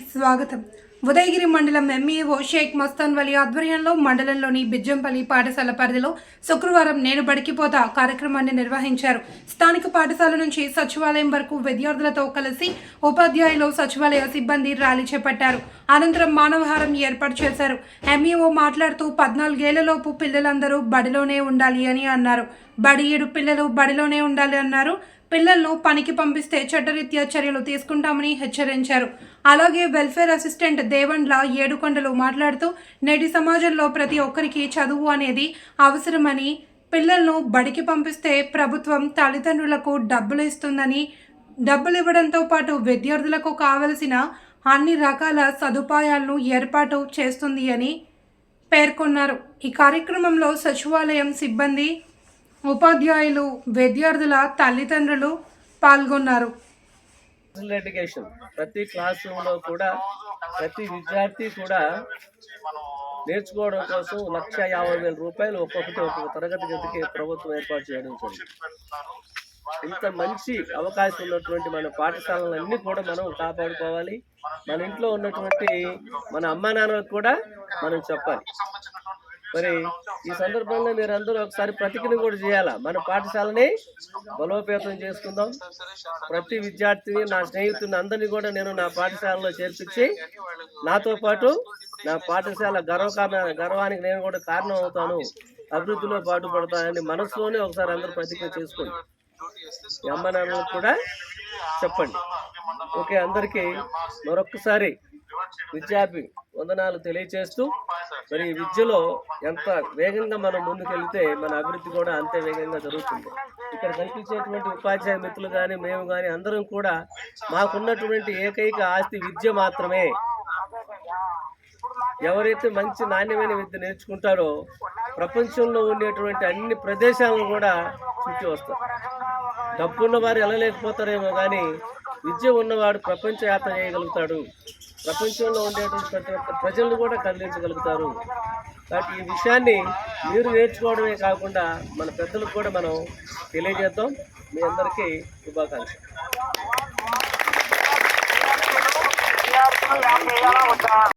స్వాగతం. ఉదయగిరి మండలం ఎంఈఓ షేక్ మస్తాన్ వలి ఆధ్వర్యంలో మండలంలోని బిజ్జంపల్లి పాఠశాల పరిధిలో శుక్రవారం నేను బడికిపోతా కార్యక్రమాన్ని నిర్వహించారు. స్థానిక పాఠశాల నుంచి సచివాలయం వరకు విద్యార్థులతో కలిసి ఉపాధ్యాయులు సచివాలయ సిబ్బంది ర్యాలీ చేపట్టారు. అనంతరం మానవహారం ఏర్పాటు చేశారు. ఎంఈఓ మాట్లాడుతూ పద్నాలుగేళ్ళలోపు పిల్లలందరూ బడిలోనే ఉండాలి అని అన్నారు. బడి ఏడు పిల్లలు బడిలోనే ఉండాలి అన్నారు. పిల్లలను పనికి పంపిస్తే చట్టరీత్యా చర్యలు తీసుకుంటామని హెచ్చరించారు. అలాగే వెల్ఫేర్ అసిస్టెంట్ దేవండ్ల ఏడుకొండలు మాట్లాడుతూ నేటి సమాజంలో ప్రతి ఒక్కరికి చదువు అనేది అవసరమని పిల్లలను బడికి పంపిస్తే ప్రభుత్వం తల్లిదండ్రులకు డబ్బులు ఇస్తుందని డబ్బులు ఇవ్వడంతో పాటు విద్యార్థులకు కావలసిన అన్ని రకాల సదుపాయాలను ఏర్పాటు చేస్తుంది అని పేర్కొన్నారు. ఈ కార్యక్రమంలో సచివాలయం సిబ్బంది ఉపాధ్యాయులు విద్యార్థుల తల్లిదండ్రులు పాల్గొన్నారు. ఎడ్యుకేషన్ ప్రతి క్లాస్ రూమ్లో కూడా ప్రతి విద్యార్థి కూడా నేర్చుకోవడం కోసం లక్ష యాభై వేల రూపాయలు ఒక్కొక్కటి ఒక్కొక్క తరగతి గదికి ప్రభుత్వం ఏర్పాటు చేయడం జరిగింది. ఇంత మంచి అవకాశం ఉన్నటువంటి మన పాఠశాలలన్నీ కూడా మనం కాపాడుకోవాలి. మన ఇంట్లో ఉన్నటువంటి మన అమ్మా నాన్నలకు కూడా మనం చెప్పాలి. మరి ఈ సందర్భంగా మీరు అందరూ ఒకసారి ప్రతిజ్ఞ కూడా చేయాలా? మన పాఠశాలని బలోపేతం చేసుకుందాం. ప్రతి విద్యార్థిని నా స్నేహితుని అందరినీ కూడా నేను నా పాఠశాలలో చేర్పించి నాతో పాటు నా పాఠశాల గర్వకారణ గర్వానికి నేను కూడా కారణం అవుతాను. అభివృద్ధిలో పాటుపడతానని మనసులోనే ఒకసారి అందరూ ప్రతిజ్ఞ చేసుకోండి. మీ అమ్మ నాన్నలకు కూడా చెప్పండి. ఓకే అందరికీ మరొక్కసారి విద్యార్థి వందనాలు తెలియచేస్తూ మరి ఈ విద్యలో ఎంత వేగంగా మనం ముందుకెళ్తే మన అభివృద్ధి కూడా అంతే వేగంగా జరుగుతుంది. ఇక్కడ కనిపించేటువంటి ఉపాధ్యాయ మిత్రులు కానీ మేము కానీ అందరం కూడా మాకున్నటువంటి ఏకైక ఆస్తి విద్య మాత్రమే. ఎవరైతే మంచి నాణ్యమైన విద్య నేర్చుకుంటారో ప్రపంచంలో ఉండేటువంటి అన్ని ప్రదేశాలను కూడా చుట్టి వస్తారు. డబ్బున్న వారు వెళ్ళలేకపోతారేమో కానీ విద్య ఉన్నవాడు ప్రపంచ యాత్ర చేయగలుగుతాడు. ప్రపంచంలో ఉండేటువంటి ప్రతి ఒక్క ప్రజలను కూడా కదిలించగలుగుతారు. కాబట్టి ఈ విషయాన్ని మీరు నేర్చుకోవడమే కాకుండా మన పెద్దలకు కూడా మనం తెలియజేద్దాం. మీ అందరికీ శుభాకాంక్ష